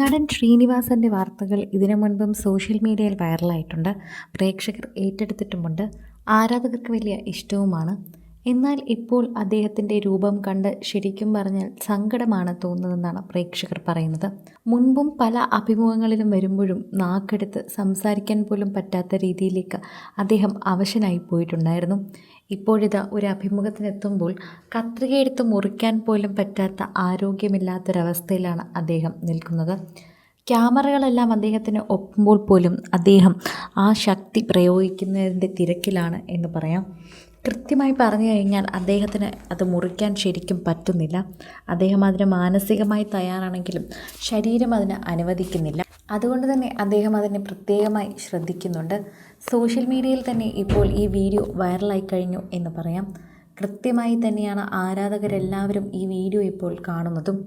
നടൻ ശ്രീനിവാസന്റെ വാർത്തകൾ ഇതിനു മുൻപും സോഷ്യൽ മീഡിയയിൽ വൈറലായിട്ടുണ്ട്. പ്രേക്ഷകർ ഏറ്റെടുത്തിട്ടുമുണ്ട്. ആരാധകർക്ക് വലിയ ഇഷ്ടവുമാണ്. എന്നാൽ ഇപ്പോൾ അദ്ദേഹത്തിന്റെ രൂപം കണ്ട് ശരിക്കും പറഞ്ഞാൽ സങ്കടമാണ് തോന്നുന്നതെന്നാണ് പ്രേക്ഷകർ പറയുന്നത്. മുൻപും പല അഭിമുഖങ്ങളിലും വരുമ്പോഴും നാക്കെടുത്ത് സംസാരിക്കാൻ പോലും പറ്റാത്ത രീതിയിലേക്ക് അദ്ദേഹം അവശനായി പോയിട്ടുണ്ടായിരുന്നു. ഇപ്പോഴിതാ ഒരു അഭിമുഖത്തിനെത്തുമ്പോൾ കത്രികയെടുത്ത് മുറിക്കാൻ പോലും പറ്റാത്ത ആരോഗ്യമില്ലാത്തൊരവസ്ഥയിലാണ് അദ്ദേഹം നിൽക്കുന്നത്. ക്യാമറകളെല്ലാം അദ്ദേഹത്തിന് ഒപ്പുമ്പോൾ പോലും അദ്ദേഹം ആ ശക്തി പ്രയോഗിക്കുന്നതിന്റെ തിരക്കിലാണ് എന്ന് പറയാം. കൃത്യമായി പറഞ്ഞു കഴിഞ്ഞാൽ അദ്ദേഹത്തിന് അത് മുറിക്കാൻ ശരിക്കും പറ്റുന്നില്ല. അദ്ദേഹം അതിന് മാനസികമായി തയ്യാറാണെങ്കിലും ശരീരം അതിന് അനുവദിക്കുന്നില്ല. അതുകൊണ്ട് തന്നെ അദ്ദേഹം അതിനെ പ്രത്യേകമായി ശ്രദ്ധിക്കുന്നുണ്ട്. സോഷ്യൽ മീഡിയയിൽ തന്നെ ഇപ്പോൾ ഈ വീഡിയോ വൈറലായി കഴിഞ്ഞു എന്ന് പറയാം. കൃത്യമായി തന്നെയാണ് ആരാധകരെല്ലാവരും ഈ വീഡിയോ ഇപ്പോൾ കാണുന്നതും.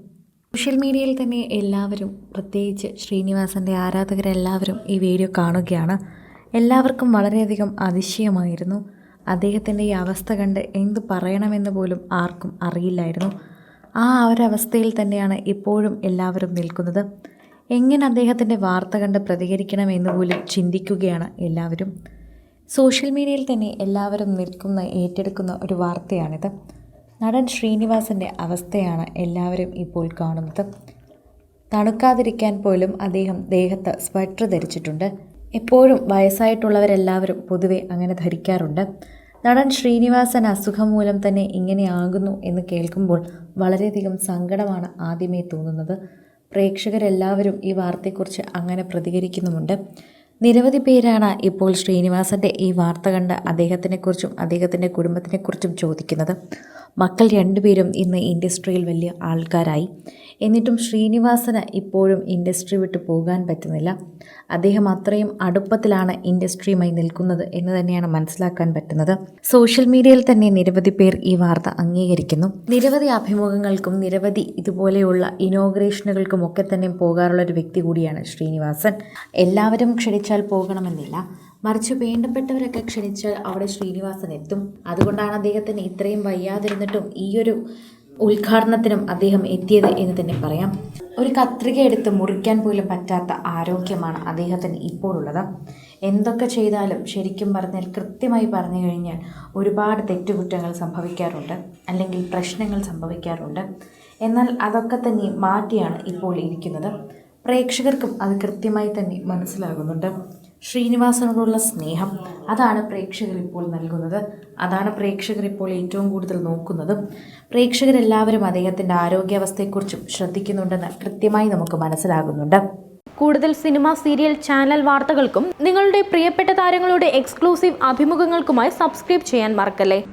സോഷ്യൽ മീഡിയയിൽ തന്നെ എല്ലാവരും പ്രത്യേകിച്ച് ശ്രീനിവാസന്റെ ആരാധകരെല്ലാവരും ഈ വീഡിയോ കാണുകയാണ്. എല്ലാവർക്കും വളരെയധികം അതിശയമായിരുന്നു. അദ്ദേഹത്തിന്റെ ഈ അവസ്ഥ കണ്ട് എന്തു പറയണമെന്ന് പോലും ആർക്കും അറിയില്ലായിരുന്നു. ആ ഒരവസ്ഥയിൽ തന്നെയാണ് ഇപ്പോഴും എല്ലാവരും നിൽക്കുന്നത്. എങ്ങനെ അദ്ദേഹത്തിന്റെ വാർത്ത കണ്ട് പ്രതികരിക്കണമെന്ന് പോലും ചിന്തിക്കുകയാണ് എല്ലാവരും. സോഷ്യൽ മീഡിയയിൽ തന്നെ എല്ലാവരും നിൽക്കുന്ന ഏറ്റെടുക്കുന്ന ഒരു വാർത്തയാണിത്. നടൻ ശ്രീനിവാസന്റെ അവസ്ഥയാണ് എല്ലാവരും ഇപ്പോൾ കാണുന്നത്. തണുക്കാതിരിക്കാൻ പോലും അദ്ദേഹം ദേഹത്ത് സ്വെറ്റർ ധരിച്ചിട്ടുണ്ട്. എപ്പോഴും വയസ്സായിട്ടുള്ളവരെല്ലാവരും പൊതുവെ അങ്ങനെ ധരിക്കാറുണ്ട്. നടൻ ശ്രീനിവാസൻ അസുഖം മൂലം തന്നെ ഇങ്ങനെയാകുന്നു എന്ന് കേൾക്കുമ്പോൾ വളരെയധികം സങ്കടമാണ് ആദ്യമേ തോന്നുന്നത്. പ്രേക്ഷകരെല്ലാവരും ഈ വാർത്തയെക്കുറിച്ച് അങ്ങനെ പ്രതികരിക്കുന്നുമുണ്ട്. നിരവധി പേരാണ് ഇപ്പോൾ ശ്രീനിവാസന്റെ ഈ വാർത്ത കണ്ട് അദ്ദേഹത്തിനെക്കുറിച്ചും അദ്ദേഹത്തിന്റെ കുടുംബത്തിനെക്കുറിച്ചും ചോദിക്കുന്നത്. മക്കൾ രണ്ടുപേരും ഇന്ന് ഇൻഡസ്ട്രിയിൽ വലിയ ആൾക്കാരായി. എന്നിട്ടും ശ്രീനിവാസന് ഇപ്പോഴും ഇൻഡസ്ട്രി വിട്ട് പോകാൻ പറ്റുന്നില്ല. അദ്ദേഹം അത്രയും അടുപ്പത്തിലാണ് ഇൻഡസ്ട്രിയുമായി നിൽക്കുന്നത് എന്ന് തന്നെയാണ് മനസ്സിലാക്കാൻ പറ്റുന്നത്. സോഷ്യൽ മീഡിയയിൽ തന്നെ നിരവധി പേർ ഈ വാർത്ത അംഗീകരിക്കുന്നു. നിരവധി അഭിമുഖങ്ങൾക്കും നിരവധി ഇതുപോലെയുള്ള ഇനോഗ്രേഷനുകൾക്കും ഒക്കെ തന്നെ പോകാറുള്ള ഒരു വ്യക്തി കൂടിയാണ് ശ്രീനിവാസൻ. എല്ലാവരും ക്ഷണിച്ചാൽ പോകണമെന്നില്ല. മറിച്ച് വേണ്ടപ്പെട്ടവരൊക്കെ ക്ഷണിച്ചാൽ അവിടെ ശ്രീനിവാസൻ എത്തും. അതുകൊണ്ടാണ് അദ്ദേഹത്തിന് ഇത്രയും വയ്യാതിരുന്നിട്ടും ഈയൊരു ഉദ്ഘാടനത്തിനും അദ്ദേഹം എത്തിയത് എന്ന് തന്നെ പറയാം. ഒരു കത്രിക എടുത്ത് മുറിക്കാൻ പോലും പറ്റാത്ത ആരോഗ്യമാണ് അദ്ദേഹത്തിന് ഇപ്പോഴുള്ളത്. എന്തൊക്കെ ചെയ്താലും ശരിക്കും പറഞ്ഞാൽ കൃത്യമായി പറഞ്ഞു കഴിഞ്ഞാൽ ഒരുപാട് തെറ്റുകുറ്റങ്ങൾ സംഭവിക്കാറുണ്ട്. അല്ലെങ്കിൽ പ്രശ്നങ്ങൾ സംഭവിക്കാറുണ്ട്. എന്നാൽ അതൊക്കെ തന്നെ മാറ്റിയാണ് ഇപ്പോൾ ഇരിക്കുന്നത്. പ്രേക്ഷകർക്കും അത് കൃത്യമായി തന്നെ മനസ്സിലാകുന്നുണ്ട്. ശ്രീനിവാസനോടുള്ള സ്നേഹം അതാണ് പ്രേക്ഷകർ ഇപ്പോൾ നൽകുന്നത്. അതാണ് പ്രേക്ഷകർ ഇപ്പോൾ ഏറ്റവും കൂടുതൽ നോക്കുന്നതും. പ്രേക്ഷകരെല്ലാവരും അദ്ദേഹത്തിന്റെ ആരോഗ്യാവസ്ഥയെക്കുറിച്ചും ശ്രദ്ധിക്കുന്നുണ്ടെന്ന് കൃത്യമായി നമുക്ക് മനസ്സിലാകുന്നുണ്ട്. കൂടുതൽ സിനിമ സീരിയൽ ചാനൽ വാർത്തകൾക്കും നിങ്ങളുടെ പ്രിയപ്പെട്ട താരങ്ങളുടെ എക്സ്ക്ലൂസീവ് അഭിമുഖങ്ങൾക്കുമായി സബ്സ്ക്രൈബ് ചെയ്യാൻ മറക്കല്ലേ?